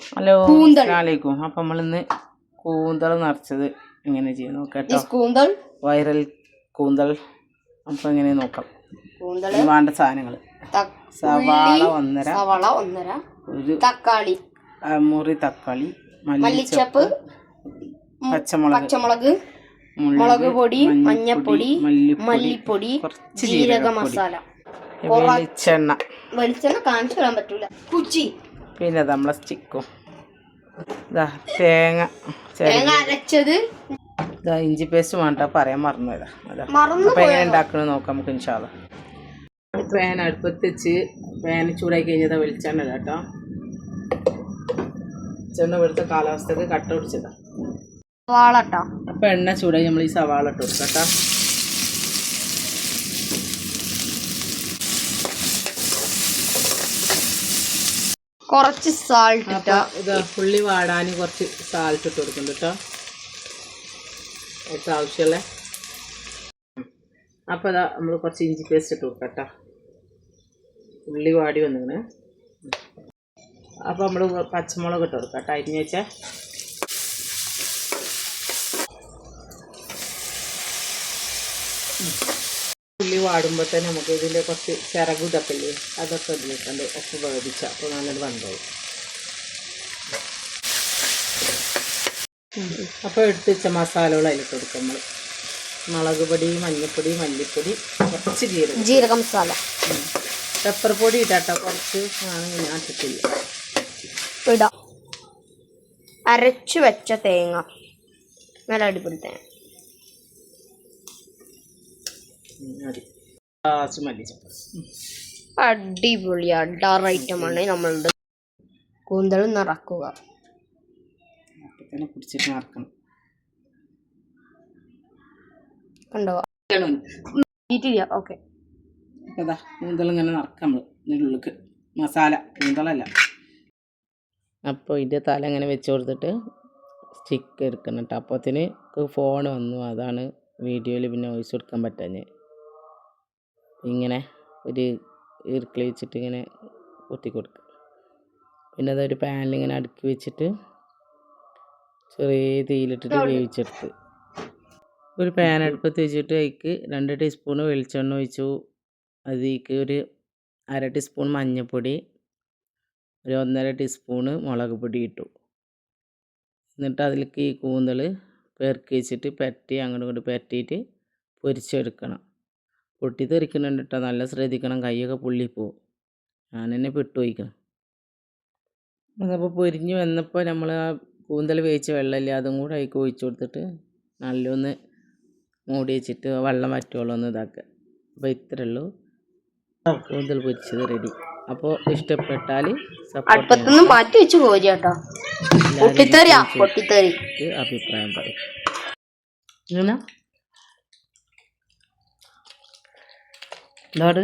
Hello. അസ്സലാമലൈക്കും. അപ്പം നമ്മളിന്ന് കൂന്തൽ നിറച്ചത് എങ്ങനെ ചെയ്യും നോക്കാം കൂന്തൽ വൈറൽ കൂന്തൽ അപ്പം എങ്ങനെ നോക്കാം. വേണ്ട സാധനങ്ങൾ സവാള ഒന്നര. സവാള ഒന്നര. ഒരു തക്കാളി. മുറി തക്കാളി മല്ലിച്ചപ്പ് പച്ചമുളക് പച്ചമുളക് മുളക് പൊടി മഞ്ഞപ്പൊടി മല്ലിപ്പൊടി ജീരക മസാല വെളിച്ചെണ്ണ. വെളിച്ചെണ്ണ കാണിച്ചു തരാൻ പറ്റൂല. കുച്ചി. പിന്നെ നമ്മൾ നമ്മളെ സ്റ്റിക്കും ഇതാ തേങ്ങ തേങ്ങ അരച്ചത്. ഇതാ ഇഞ്ചി പേസ്റ്റ് വേണ്ട പറയാൻ മറന്നുപോയതാ. അതാ മറന്നു അപ്പൊ എങ്ങനെ ഉണ്ടാക്കണമെന്ന് നോക്കാം നമുക്ക് ഇൻഷാല്ല പാൻ അടുപ്പത്ത് വെച്ച് പാൻ ചൂടാക്കി കഴിഞ്ഞതാ വെളിച്ചെണ്ണ കേട്ടോ വെളിച്ചെണ്ണ ഇവിടുത്തെ കാലാവസ്ഥക്ക് കട്ട പിടിച്ചതാ. സവാള അപ്പൊ എണ്ണ ചൂടായി നമ്മൾ ഈ സവാള ഇട്ട് കൊടുക്കാം കേട്ടോ കുറച്ച് സാൾട്ട് അപ്പൊ ഇത് പുള്ളി വാടാൻ കുറച്ച് സാൾട്ട് ഇട്ട് കൊടുക്കുന്നുണ്ട് കേട്ടോ ഏറ്റവും ആവശ്യമുള്ള. അപ്പോൾ ഇതാ നമ്മൾ കുറച്ച് ഇഞ്ചി പേസ്റ്റ് ഇട്ട് കൊടുക്കാം കേട്ടോ ഉള്ളി വാടി വന്നിങ്ങനെ അപ്പോൾ നമ്മൾ പച്ചമുളക് ഇട്ട് കൊടുക്കാം കേട്ടോ അരിഞ്ഞ് വെച്ചാൽ ഉള്ളി വാടുമ്പോൾ തന്നെ നമുക്ക് ഇതിന്റെ കുറച്ച് ചിറകു ഇതൊക്കെ ഇല്ലേ അതൊക്കെ ഇതിലിട്ടുണ്ട് ഒക്കെ വേവിച്ച അപ്പോൾ നല്ലത് വന്നോളും അപ്പോൾ എടുത്ത് വെച്ച മസാലകൾ അതിൽ കൊടുക്കും നമ്മൾ മുളക് പൊടി മഞ്ഞൾപ്പൊടി മല്ലിപ്പൊടി കുറച്ച് ജീരകം. ജീരക മസാല. പെപ്പർ പൊടി ഇട്ടാട്ടോ കുറച്ച് ആണ് ഞാൻ ഇട്ടിട്ടില്ല. ഇടാം. അരച്ചു വെച്ച തേങ്ങ. നല്ല അടിപൊളി തേങ്ങ. മതി ലാസ്റ്റ് മല്ലിച്ചപ്പ് അടിപൊളി അഡാർ ഐറ്റമാണ് നമ്മളുടെ. കൂന്തൽ നിറക്കുക. അപ്പം തന്നെ പിടിച്ചിട്ട് നടക്കണം. കണ്ടോ? കിട്ടില്ല ഓക്കെ. അപ്പോൾ അതാ കൂന്തൽ ഇങ്ങനെ നടക്കാം നമ്മൾ ഇതിന്റെ മസാല കൂന്തലല്ല അപ്പോൾ ഇതിന്റെ തല ഇങ്ങനെ വെച്ച് കൊടുത്തിട്ട് സ്റ്റിക്ക് എടുക്കണം കേട്ടോ അപ്പത്തിന് ഫോൺ വന്നു. അതാണ് വീഡിയോയിൽ പിന്നെ വോയിസ് കൊടുക്കാൻ പറ്റാഞ്ഞ് ഇങ്ങനെ ഒരു ഇറുക്കിൽ വെച്ചിട്ട് ഇങ്ങനെ കുത്തി കൊടുക്കുക. പിന്നെ അതൊരു പാനിൽ ഇങ്ങനെ അടുക്കി വെച്ചിട്ട് ചെറിയ തീയിലിട്ടിട്ട് വേവിച്ചെടുത്ത്. ഒരു പാൻ അടുപ്പത്ത് വെച്ചിട്ട് അതിക്ക് രണ്ട് ടീസ്പൂൺ വെളിച്ചെണ്ണ ഒഴിച്ചു. അതിലേക്ക് ഒരു അര ടീസ്പൂൺ മഞ്ഞൾപ്പൊടി ഒരു ഒന്നര ടീസ്പൂണ് മുളക് പൊടി ഇട്ടു. എന്നിട്ട് അതിലേക്ക് ഈ കൂന്തൽ പെറുക്കി വെച്ചിട്ട് പെരട്ടി അങ്ങോട്ടും ഇങ്ങോട്ട് പെരട്ടിയിട്ട് പൊരിച്ചെടുക്കണം. പൊട്ടി തെറിക്കുന്നുണ്ട് കേട്ടോ നല്ല ശ്രദ്ധിക്കണം. കൈയൊക്കെ പുള്ളിപ്പോ ഞാൻ തന്നെ പെട്ടു പോയിക്കണം അതപ്പോൾ പൊരിഞ്ഞ് വന്നപ്പോൾ നമ്മൾ ആ കൂന്തൽ വേവിച്ച വെള്ളമില്ല അതും കൂടെ അതിക്ക് ഒഴിച്ചു കൊടുത്തിട്ട് നല്ലൊന്ന് മൂടി വെച്ചിട്ട് വെള്ളം വറ്റുവോളം ഒന്ന് ഇതാക്കുക അപ്പോൾ ഇത്രയേ ഉള്ളൂ. കൂന്തൽ പൊരിച്ചത് റെഡി അപ്പോൾ ഇഷ്ടപ്പെട്ടാൽ അടുപ്പത്തുനിന്ന് മാറ്റി വെച്ച് പോരി കേട്ടോ. പൊട്ടിത്തെറിയാ. പൊട്ടിത്തെറി. അഭിപ്രായം പറയും. ഇങ്ങനെ ನೋಡು